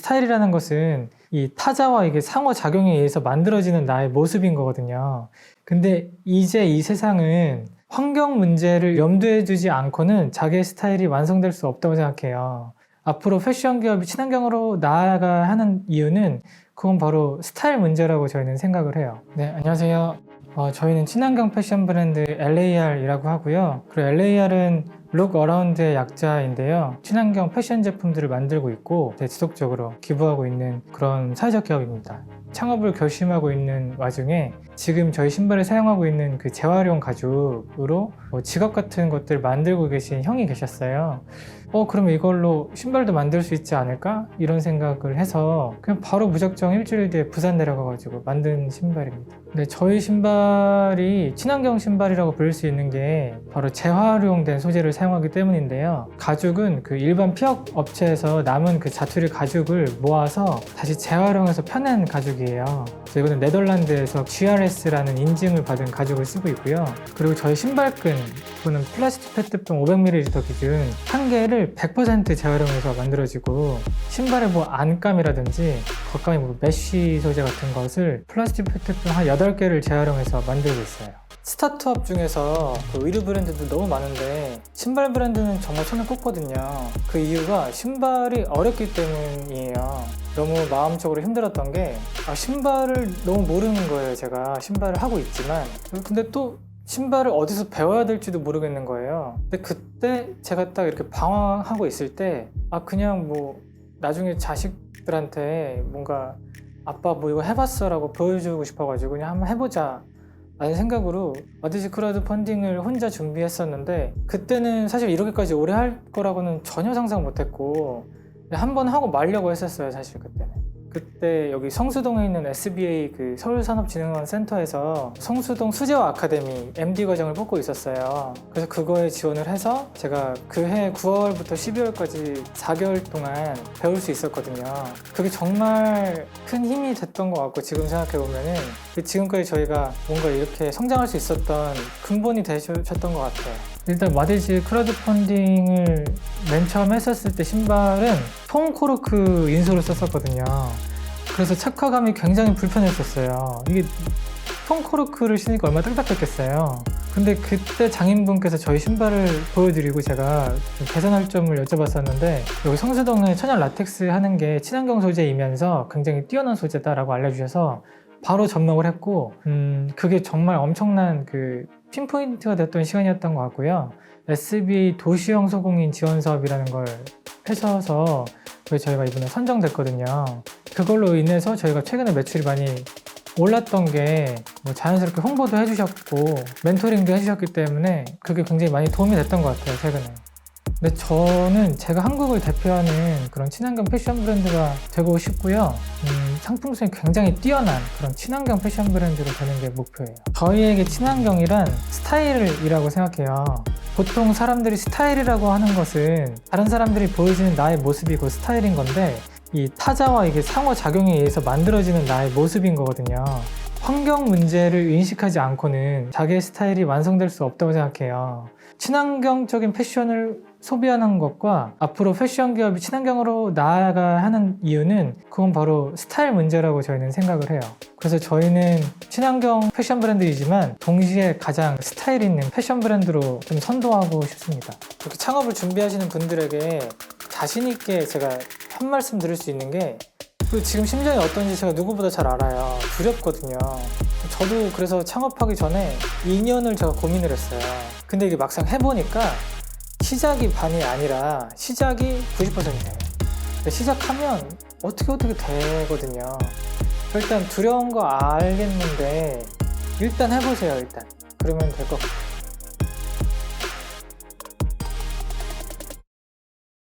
스타일이라는 것은 이 타자와 이게 상호 작용에 의해서 만들어지는 나의 모습인 거거든요. 근데 이제 이 세상은 환경 문제를 염두에 두지 않고는 자기의 스타일이 완성될 수 없다고 생각해요. 앞으로 패션 기업이 친환경으로 나아가 하는 이유는 그건 바로 스타일 문제라고 저희는 생각을 해요. 네, 안녕하세요. 어, 저희는 친환경 패션 브랜드 LAR이라고 하고요. 그리고 LAR은 룩 어라운드의 약자인데요. 친환경 패션 제품들을 만들고 있고 네, 지속적으로 기부하고 있는 그런 사회적 기업입니다. 창업을 결심하고 있는 와중에 지금 저희 신발을 사용하고 있는 그 재활용 가죽으로 뭐 지갑 같은 것들을 만들고 계신 형이 계셨어요. 어, 그러면 이걸로 신발도 만들 수 있지 않을까? 이런 생각을 해서 그냥 바로 무작정 일주일 뒤에 부산 내려가가지고 만든 신발입니다. 근데 저희 신발이 친환경 신발이라고 부를 수 있는 게 바로 재활용된 소재를 사용하기 때문인데요. 가죽은 그 일반 피혁 업체에서 남은 그 자투리 가죽을 모아서 다시 재활용해서 펴낸 가죽이에요. 그래서 이거는 네덜란드에서 GRS라는 인증을 받은 가죽을 쓰고 있고요. 그리고 저희 신발끈, 그거는 플라스틱 페트병 500ml 기준 한 개를 100% 재활용해서 만들어지고 신발의 뭐 안감이라든지 겉감이 뭐 메쉬 소재 같은 것을 플라스틱 페트병 한 8개를 재활용해서 만들고 있어요. 스타트업 중에서 그 의류 브랜드도 너무 많은데 신발 브랜드는 정말 손을 꼽거든요. 그 이유가 신발이 어렵기 때문이에요. 너무 마음적으로 힘들었던 게 아, 신발을 너무 모르는 거예요. 제가 신발을 하고 있지만 근데 또 신발을 어디서 배워야 될지도 모르겠는 거예요. 근데 그때 제가 딱 이렇게 방황하고 있을 때 아 그냥 뭐 나중에 자식들한테 뭔가 아빠 뭐 이거 해봤어라고 보여주고 싶어가지고 그냥 한번 해보자. 라는 생각으로 어디지 크라우드 펀딩을 혼자 준비했었는데 그때는 사실 이렇게까지 오래 할 거라고는 전혀 상상 못했고 한 번 하고 말려고 했었어요 사실 그때는 그때 여기 성수동에 있는 SBA 그 서울산업진흥원 센터에서 성수동 수제화 아카데미 MD 과정을 뽑고 있었어요. 그래서 그거에 지원을 해서 제가 그 해 9월부터 12월까지 4개월 동안 배울 수 있었거든요. 그게 정말 큰 힘이 됐던 것 같고 지금 생각해 보면은 그 지금까지 저희가 뭔가 이렇게 성장할 수 있었던 근본이 되셨던 것 같아요. 일단 마데지 크라우드 펀딩을 맨 처음 했었을 때 신발은 폼 코르크 인솔을 썼었거든요. 그래서 착화감이 굉장히 불편했었어요. 이게 폼 코르크를 신으니까 얼마나 딱딱했겠어요. 근데 그때 장인분께서 저희 신발을 보여드리고 제가 좀 개선할 점을 여쭤봤었는데 여기 성수동에 천연 라텍스 하는 게 친환경 소재이면서 굉장히 뛰어난 소재다라고 알려주셔서 바로 접목을 했고 음, 그게 정말 엄청난 그 핀포인트가 됐던 시간이었던 것 같고요. SBA 도시형 소공인 지원 사업이라는 걸 그래서 저희가 이번에 선정됐거든요. 그걸로 인해서 저희가 최근에 매출이 많이 올랐던 게 뭐 자연스럽게 홍보도 해주셨고 멘토링도 해주셨기 때문에 그게 굉장히 많이 도움이 됐던 것 같아요 최근에. 근데 저는 제가 한국을 대표하는 그런 친환경 패션 브랜드가 되고 싶고요. 음, 상품성이 굉장히 뛰어난 그런 친환경 패션 브랜드로 되는 게 목표예요. 저희에게 친환경이란 스타일이라고 생각해요. 보통 사람들이 스타일이라고 하는 것은 다른 사람들이 보여주는 나의 모습이고 스타일인 건데 이 타자와 이게 상호작용에 의해서 만들어지는 나의 모습인 거거든요. 환경 문제를 인식하지 않고는 자기의 스타일이 완성될 수 없다고 생각해요. 친환경적인 패션을 소비하는 것과 앞으로 패션 기업이 친환경으로 나아가 하는 이유는 그건 바로 스타일 문제라고 저희는 생각을 해요. 그래서 저희는 친환경 패션 브랜드이지만 동시에 가장 스타일 있는 패션 브랜드로 좀 선도하고 싶습니다. 이렇게 창업을 준비하시는 분들에게 자신 있게 제가 한 말씀 드릴 수 있는 게그 지금 심정이 어떤지 제가 누구보다 잘 알아요. 두렵거든요. 저도 그래서 창업하기 전에 2년을 제가 고민을 했어요. 근데 이게 막상 해보니까 시작이 반이 아니라 시작이 90%예요. 시작하면 어떻게 어떻게 되거든요. 일단 두려운 거 알겠는데 일단 해보세요. 일단 그러면 될 것 같아요.